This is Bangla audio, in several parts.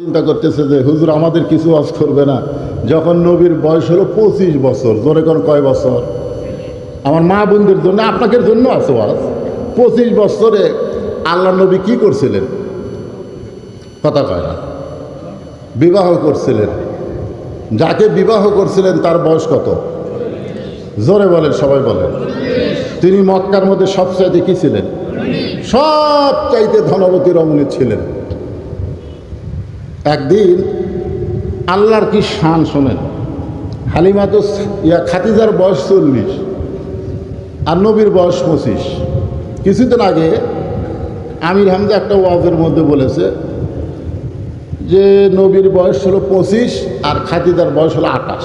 চিন্তা করতেছে যে, হুজুর, আমাদের কিছু আজ করবে না। যখন নবীর বয়স হলো পঁচিশ বছর, জোরে কোন কয় বছর? আমার মা বোনদের জন্য, আপনাদের জন্য আছে আজ পঁচিশ বছরে আল্লাহ নবী কি করছিলেন? কথা কয় না। বিবাহ করছিলেন। যাকে বিবাহ করছিলেন, তার বয়স কত? জোরে বলেন, সবাই বলেন। তিনি মক্কার মধ্যে সবচাইতে কি ছিলেন? সব চাইতে ধনবতী রমণী ছিলেন। একদিন আল্লাহর কি শান শোনেন? হালিমা তো ইয়া খাতিজার বয়স চল্লিশ আর নবীর বয়স পঁচিশ। কিছুদিন আগে আমির হামজা একটা ওয়াজের মধ্যে বলেছে যে নবীর বয়স হলো পঁচিশ আর খাতিদার বয়স হলো আটাশ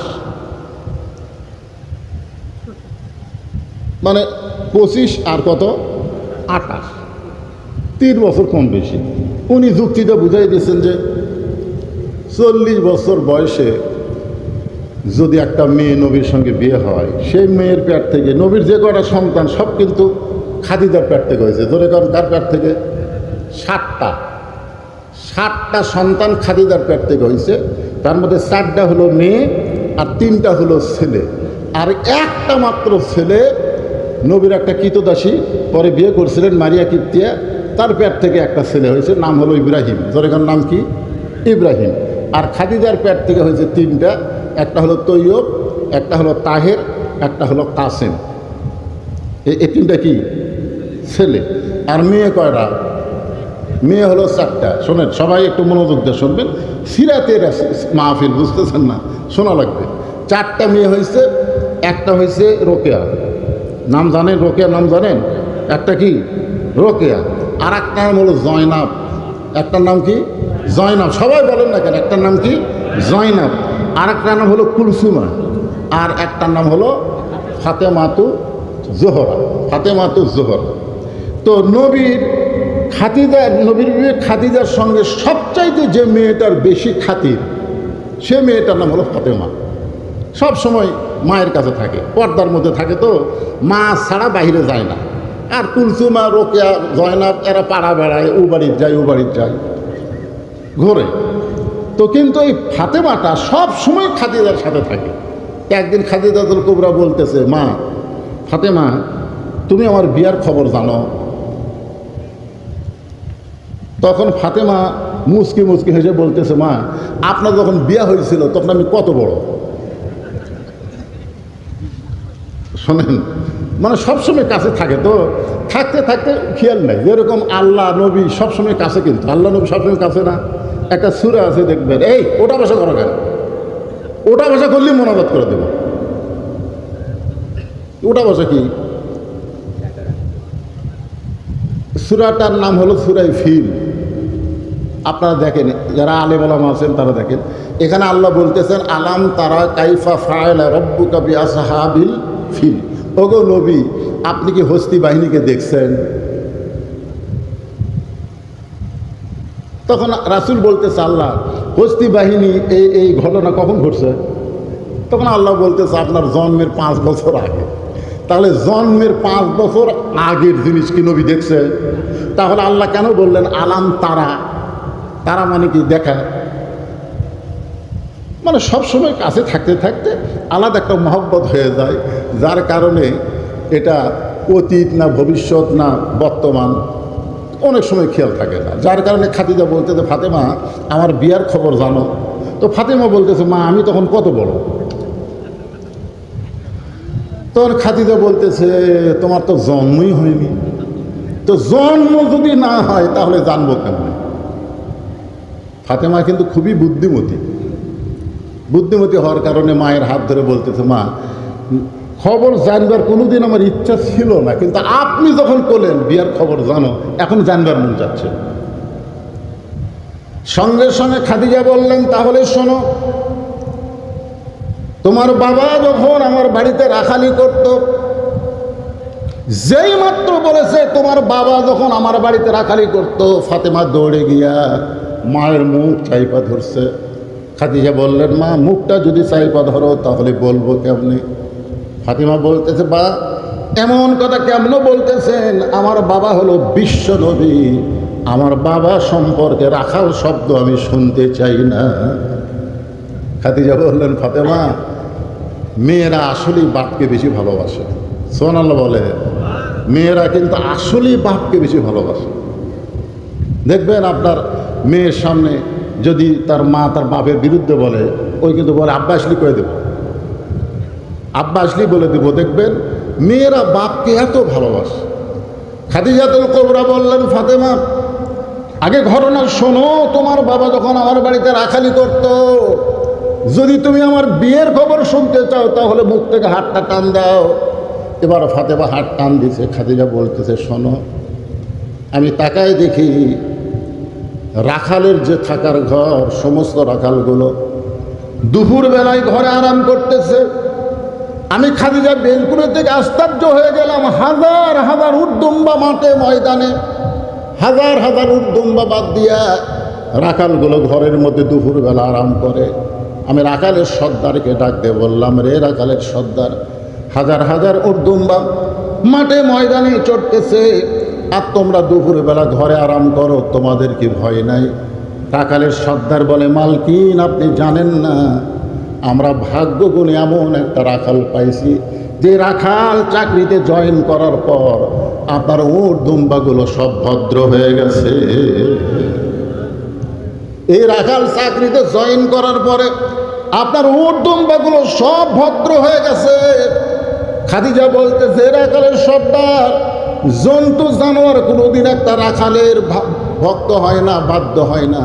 মানে পঁচিশ আর কত? আটাশ তিন বছর কম বেশি। উনি যুক্তিটা বুঝাই দিয়েছেন যে চল্লিশ বছর বয়সে যদি একটা মেয়ে নবীর সঙ্গে বিয়ে হয়, সেই মেয়ের পেট থেকে, নবীর যে কটা সন্তান, সব কিন্তু খাদিদার প্যাট থেকে হয়েছে। ধরে কারণ তার পেট থেকে? ষাটটা ষাটটা সন্তান খাদিদার পেট থেকে হয়েছে। তার মধ্যে চারটা হলো মেয়ে আর তিনটা হলো ছেলে। আর একটা মাত্র ছেলে নবীর একটা কীতদাসী, পরে বিয়ে করছিলেন মারিয়া কীর্তিয়া তার পেট থেকে একটা ছেলে হয়েছে, নাম হলো ইব্রাহিম। জরেখার নাম কি? ইব্রাহিম। আর খাদিজার পেট থেকে হয়েছে তিনটা, একটা হলো তৈয়ব, একটা হলো তাহের, একটা হলো কাসেম। এই তিনটা কি? ছেলে। আর মেয়ে কয়টা? মেয়ে হলো চারটা। শোনেন, সবাই একটু মনোযোগ দিয়ে শুনবেন। সিরাতের মাহফিল, বুঝতেছেন না? শোনা লাগবে। চারটা মেয়ে হয়েছে, একটা হয়েছে রোকেয়া। নাম জানেন? রোকেয়া নাম জানেন? একটা কি? রোকেয়া। আর একটা নাম হলো জয়নাব। একটার নাম কি? জয়নাব, সবাই বলেন না কেন, একটার নাম কি? জয়নাব আর একটা নাম হলো কুলসুমা, আর একটার নাম হলো ফাতেমাতু জোহরা ফাতেমাতু জোহরা। তো নবীর খাতিদার নবীর খাতিদার সঙ্গে সবচাইতে যে মেয়েটার বেশি খাতির, সে মেয়েটার নাম হলো ফাতেমা। সব সময় মায়ের কাছে থাকে, পর্দার মধ্যে থাকে তো, মা ছাড়া বাইরে যায় না। আর কুলসুমা, রোকেয়া, জয়নাব, এরা পাড়া বেড়ায়, ও বাড়ির যায়, ও বাড়ির যায়। ঘোরে। তো কিন্তু এই ফাতেমাটা সব সময় খাদিজার সাথে থাকে। একদিন খাদিজাতুল কুবরা বলতেছে, মা, ফাতেমা, তুমি আমার বিয়ার খবর জানো। তখন ফাতেমা মুসকি মুসকি হেসে বলতেছে, মা, আপনার যখন বিয়া হয়েছিল তখন আমি কত বড়? শোনেন মানে সবসময় কাছে থাকে তো, থাকতে থাকতে খেয়াল নেই। যেরকম আল্লাহ, নবী সবসময় কাছে কিন্তু, আল্লাহ, নবী সবসময় কাছে না। একটা সুরা আছে দেখবেন। এই, ওটা বসা করো কেন? ওটা বসা করলেই মনোবাদ করে দেব। ওটা বসা কি? সুরাটার নাম হলো সুরাই ফিল। আপনারা দেখেন, যারা আলে আলাম আছেন তারা দেখেন। এখানে আল্লাহ বলতেছেন, আলাম তারা কাইফা ফায়লা রব্বু কবি আসাহাবিল ফিল? ওগো নবী, আপনি কি হস্তি বাহিনীকে দেখছেন? তখন রাসুল বলতেছে, আল্লাহ, হস্তি বাহিনী, এই এই ঘটনা কখন ঘটছে? তখন আল্লাহ বলতেছে, আপনার জন্মের পাঁচ বছর আগে। তাহলে জন্মের পাঁচ বছর আগের জিনিস কি নবী দেখছে? তাহলে আল্লাহ কেন বললেন, আলাম তারা। তারা মানে কি, দেখা। মানে সবসময় কাছে থাকতে থাকতে আলাদা একটা মহব্বত হয়ে যায়, যার কারণে এটা অতীত না ভবিষ্যৎ না বর্তমান। অনেক সময় খেয়াল থাকে না। যার কারণে খাদিজা বলতেছে, ফাতেমা, আমার বিয়ার খবর জানো। তো ফাতেমা বলতেছে, মা, আমি তখন কত বড়? তখন খাদিজা বলতেছে, তোমার তো জন্মই হয়নি। তো জন্ম যদি না হয়, তাহলে জানব কেমন? ফাতেমা কিন্তু খুবই বুদ্ধিমতী। বুদ্ধিমতী হওয়ার কারণে মায়ের হাত ধরে বলতেছে, মা খবর জানবার কোনোদিন আমার ইচ্ছা ছিল না। কিন্তু আপনি যখন করলেন বিয়ার খবর জানো, এখন জানবার মন যাচ্ছে। সঙ্গে সঙ্গে খাদিজা বললেন, তাহলে শোনো, তোমার বাবা যখন আমার বাড়িতে রাখালি করত, যেই মাত্র বলেছে, তোমার বাবা যখন আমার বাড়িতে রাখালি করত, ফাতেমা দৌড়ে গিয়া মায়ের মুখ চাইপা ধরছে। খাদিজা বললেন, মা, মুখটা যদি চাইপা ধরো, তাহলে বলব কেমনি? ফাতিমা বলতেছে বা এমন কথা কেমন বলতেছেন? আমার বাবা হলো বিশ্ব নবী। আমার বাবা সম্পর্কে রাখাল শব্দ আমি শুনতে চাই না। খাদিজা বললেন, ফাতেমা, মেয়েরা আসলেই বাপকে বেশি ভালোবাসে। সোনাল্লাহ বলে, মেয়েরা কিন্তু আসলেই বাপকে বেশি ভালোবাসে। দেখবেন আপনার মেয়ের সামনে যদি তার মা তার বাপের বিরুদ্ধে বলে, ওই কিন্তু বলে, আব্বা, আসলি করে দেবো। আব্বা আসলি বলে দেবো, দেখবেন মেয়েরা বাপকে এত ভালোবাসে। খাদিজাতুল কোবরা বললেন, ফাতেমা, আগে ঘটনা শোনো, তোমার বাবা যখন আমার বাড়িতে রাখালি করত, যদি তুমি আমার বিয়ের খবর শুনতে চাও, তাহলে মুখ থেকে হাতটা টান দাও। এবার ফাতেমা হাত টান দিছে, খাদিজা বলতেছে, শোনো, আমি তাকায় দেখি রাখালের যে থাকার ঘর, সমস্ত রাখালগুলো দুপুর বেলায় ঘরে আরাম করতেছে। আমি খাদিজা বেলকুনি থেকে আশ্চর্য হয়ে গেলাম। হাজার হাজার উদ্দুম্বা মাঠে ময়দানে, হাজার হাজার উদ্দুম্বা বাদ দিয়া রাখালগুলো ঘরের মধ্যে দুপুরবেলা আরাম করে। আমি রাখালের সর্দারকে ডাক দিয়ে বললাম, রে রাখালের সর্দার, হাজার হাজার উর্দুম্বা মাঠে ময়দানে চড়তেছে, আর তোমরা দুপুরবেলা ঘরে আরাম করো, তোমাদের কি ভয় নাই? রাখালের সর্দার বলে, মালকিন, আপনি জানেন না আমরা ভাগ্য গুণে এমন একটা রাখাল পাইছি, যে রাখাল চাকরিতে জয়েন করার পর আপনার উট দুম্বাগুলো সব ভদ্র হয়ে গেছে। এই রাখাল চাকরিতে জয়েন করার পরে আপনার উট দুম্বাগুলো সব ভদ্র হয়ে গেছে। খাদিজা বলতেছে রাখালের সর্দার, জন্তু, জানোয়ার কোনোদিন একটা রাখালের ভক্ত হয় না, বাধ্য হয় না।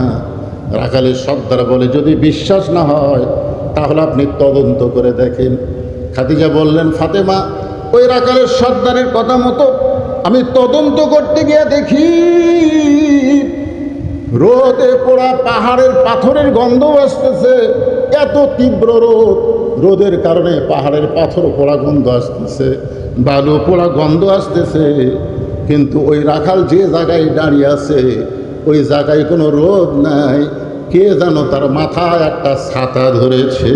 রাখালের সর্দার বলে, যদি বিশ্বাস না হয় তাহলে আপনি তদন্ত করে দেখেন। খাদিজা বললেন, ফাতেমা, ওই রাখালের সর্দারের কথা মতো আমি তদন্ত করতে গিয়ে দেখি। রোদে পোড়া পাহাড়ের পাথরের গন্ধ আসতেছে। এত তীব্র রোদ। রোদের কারণে পাহাড়ের পাথর পোড়া গন্ধ আসতেছে, বালু পোড়া গন্ধ আসতেছে। কিন্তু ওই রাখাল যে জায়গায় দাঁড়িয়ে আছে, ওই জায়গায় কোনো রোদ নাই। কে যেন তার মাথায় একটা ছাতা ধরেছে?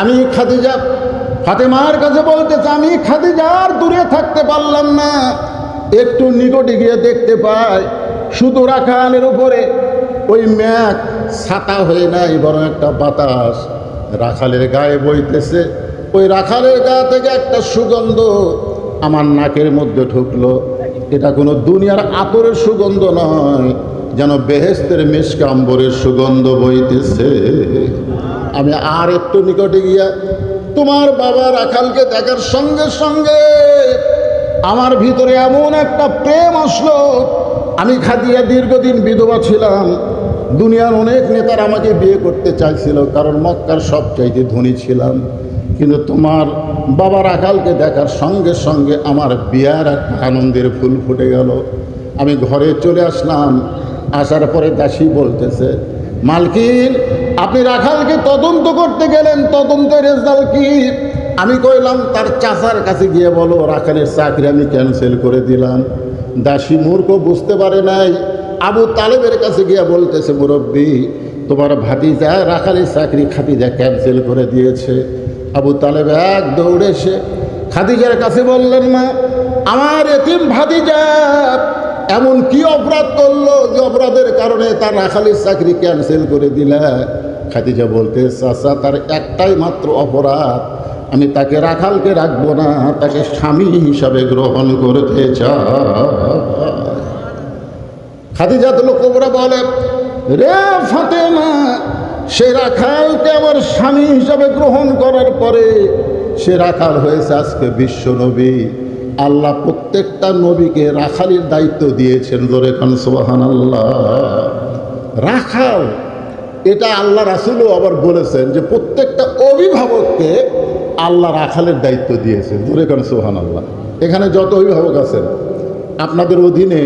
আমি খাদিজা, ফাতেমার কাছে বলতেছে, আমি খাদিজার দূরে থাকতে পারলাম না। একটু নিকটে গিয়ে দেখতে পাই শুধু রাখালের উপরে ওই ম্যাক ছাতা হয়ে নাই, বরং একটা বাতাস রাখালের গায়ে বইতেছে। ওই রাখালের গা থেকে একটা সুগন্ধ আমার নাকের মধ্যে ঢুকলো। এটা কোনো দুনিয়ার আতরের সুগন্ধ নয় যেন বেহেস্তের মেশকাম্বরের সুগন্ধ বইতেছে। আমি আর একটু নিকটে গিয়া তোমার বাবা রাখালকে দেখার সঙ্গে সঙ্গে আমার ভিতরে এমন একটা প্রেম আসলো। আমি খাদিয়া দীর্ঘদিন বিধবা ছিলাম। দুনিয়ার অনেক নেতার আমাকে বিয়ে করতে চাইছিল, কারণ মক্কার সবচাইতে ধনী ছিলাম। কিন্তু তোমার বাবা রাখালকে দেখার সঙ্গে সঙ্গে আমার বিয়ার একটা আনন্দের ফুল ফুটে গেল। আমি ঘরে চলে আসলাম। আসার পরে দাসী বলতেছে, মালকিন, আপনি রাখালকে তদন্ত করতে গেলেন, তদন্তের রেজাল্ট কি? আমি কইলাম, তার চাচার কাছে গিয়ে বলো, রাখালের চাকরি আমি ক্যান্সেল করে দিলাম। দাসী মূর্খ বুঝতে পারে নাই। আবু তালেবের কাছে গিয়ে বলতেছে, মুরব্বী, তোমার ভাতিজা রাখালের চাকরি খাতিজা ক্যান্সেল করে দিয়েছে। আবু তালেব এক দৌড়ে এসে খাদিজার কাছে বললেন, মা, আমার এতিম ভাতিজা এমন কি অপরাধ করল যে অপরাধের কারণে তার রাখালির চাকরি ক্যান্সেল করে দিলে? খাদিজা বলতে, চাচা, তার একটাই মাত্র অপরাধ। আমি তাকে রাখালকে রাখব না, তাকে স্বামী হিসাবে গ্রহণ করতে চাই। খাদিজাতুল কোবরা বলে, রে ফাতেমা, সে রাখালকে আমার স্বামী হিসাবে গ্রহণ করার পরে সে রাখাল হয়েছে আজকে বিশ্ব নবী আল্লাহ প্রত্যেকটা নবীকে রাখালির দায়িত্ব দিয়েছেন জোরে খান সোহান আল্লাহ রাখাল, এটা আল্লাহ রাসুলও আবার বলেছেন যে প্রত্যেকটা অভিভাবককে আল্লাহ রাখালের দায়িত্ব দিয়েছেন, জোরে খান সোহান আল্লাহ এখানে যত অভিভাবক আছেন, আপনাদের অধীনে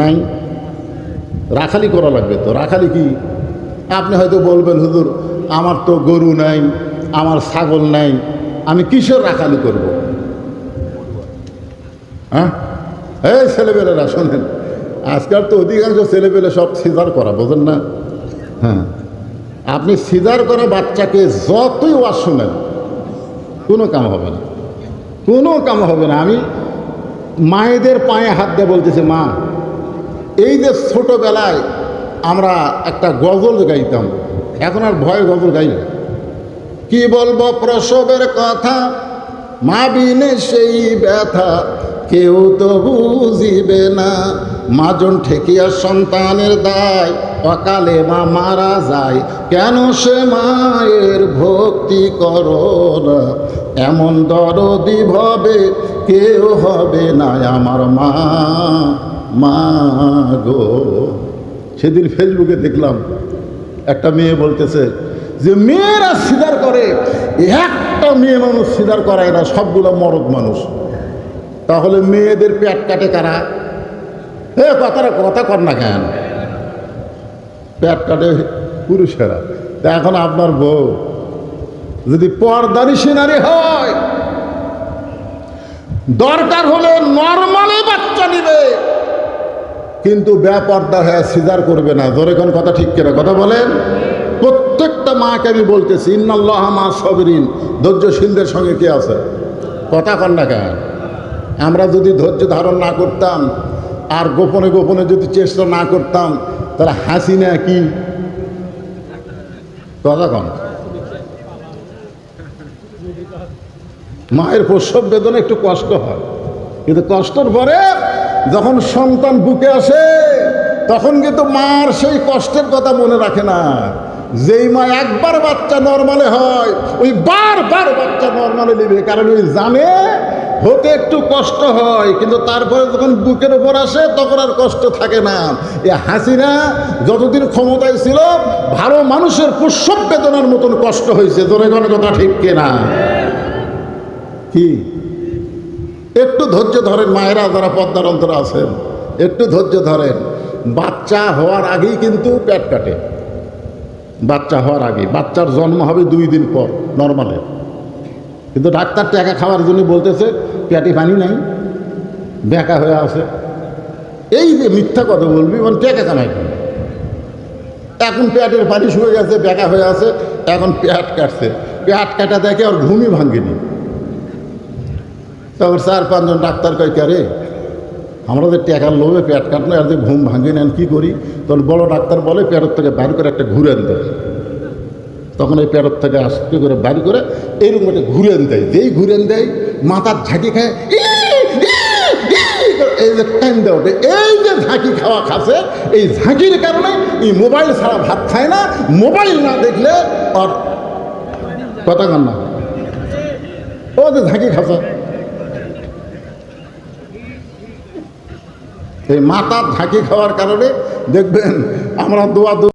নাই? রাখালি করা লাগবে তো। রাখালি কি? আপনি হয়তো বলবেন, হুজুর, আমার তো গরু নাই, আমার ছাগল নাই, আমি কিসের রাখালি করব? হ্যাঁ? এই ছেলেপেলেরা, শোনেন, আজকাল তো অধিকাংশ ছেলেপেলে সব সিজার করা, বোঝেন না? হ্যাঁ। আপনি সিজার করা বাচ্চাকে যতই ওয়াজ শোনেন কোনো কাম হবে না। কোনো কাম হবে না। আমি মায়েদের পায়ে হাত দিয়ে বলতেছে, মা, এই যে ছোটোবেলায় আমরা একটা গজল গাইতাম, এখন আর ভয় গজল গাই না। কি বলব প্রসবের কথা? মা বিনে সেই ব্যথা কেউ তো বুঝিবে না, মাজন ঠেকিয়া সন্তানের দায়, অকালে মা মারা যায়, কেন সে মায়ের ভক্তি করো না? এমন দরদি ভবে কেউ হবে না আমার মা মা গো। সেদিন ফেসবুকে দেখলাম, একটা মেয়ে বলতেছে যে, মেয়েরা স্বীকার করে, একটা মেয়ে মানুষ স্বীকার করায় না, সবগুলো মরদ মানুষ। তাহলে মেয়েদের পেট কাটে কারা? এ কথাটা কথা কর না কেন? পেট কাটে পুরুষেরা। তা এখন আপনার বউ, যদি পর্দারি সিনারি হয়, দরকার হলে নর্মালি বাচ্চা নিবে, কিন্তু ব্যাপারটা হ্যাঁ সিজার করবে না। ধরে কোন কথা ঠিক কেনা? কথা বলেন। প্রত্যেকটা মাকে আমি বলতেছি, ইন্নাল্লাহ মা সবরিন। ধৈর্যশীলদের সঙ্গে কে আছে? কথা কন না কেন? আমরা যদি ধৈর্য ধারণ না করতাম, আর গোপনে গোপনে যদি চেষ্টা না করতাম, তাহলে হাসি না কি? কথা কন। মায়ের প্রসব বেদনা একটু কষ্ট হয়। কিন্তু কষ্টর পরে যখন সন্তান বুকে আসে, তখন কিন্তু মার সেই কষ্টের কথা মনে রাখে না। যেই মা একবার বাচ্চা নর্মালে হয়, ওই বারবার বাচ্চা নর্মালে নেবে, কারণ ওই জানে হতে একটু কষ্ট হয়, কিন্তু তারপরে যখন বুকের উপর আসে, তখন আর কষ্ট থাকে না। এ হাসিনা যতদিন ক্ষমতায় ছিল, ভালো মানুষের প্রসব বেদনার মতন কষ্ট হয়েছে। কোনো কথা ঠিক কিনা? কি? একটু ধৈর্য ধরেন, মায়েরা যারা পদ্মার অন্তরে আছেন, একটু ধৈর্য ধরেন। বাচ্চা হওয়ার আগেই কিন্তু পেট কাটে। বাচ্চা হওয়ার আগে বাচ্চার জন্ম হবে দুই দিন পর, নর্মালে। কিন্তু ডাক্তার টাকা খাওয়ার জন্য বলতেছে, পেটে পানি নাই, বেঁকা হয়ে আছে। এই যে মিথ্যা কথা বলবি মানে টাকা কামাই এখন পেটের পানি শুয়ে গেছে, বেঁকা হয়ে আছে, এখন পেট কাটছে। পেট কাটা দেখে আর ঘুমই ভাঙ্গেনি তখন চার পাঁচজন ডাক্তার কয়, কে আমরা যে টাকার লোভে পেট কাটলো আর যে ঘুম ভাঙে নেন কী করি? তখন বড় ডাক্তার বলে, পেটের থেকে বাইর করে একটা ঘুরেন দেয় তখন ওই পেটের থেকে আস্তে করে বাইর করে এইরকম একটা ঘুরেন দেয়। যেই ঘুরেন দেয় মাথার ঝাঁকি খায় এই যে দেওয়া এই যে ঝাঁকি খাওয়া খাচ্ছে, এই ঝাঁকির কারণে এই মোবাইল ছাড়া ভাত খায় না। মোবাইল না দেখলে আর কথা কান না। ও যে ঝাঁকি খাচ্ছে। এই মাথার ঝাঁকি খাওয়ার কারণে দেখবেন আমরা দোয়া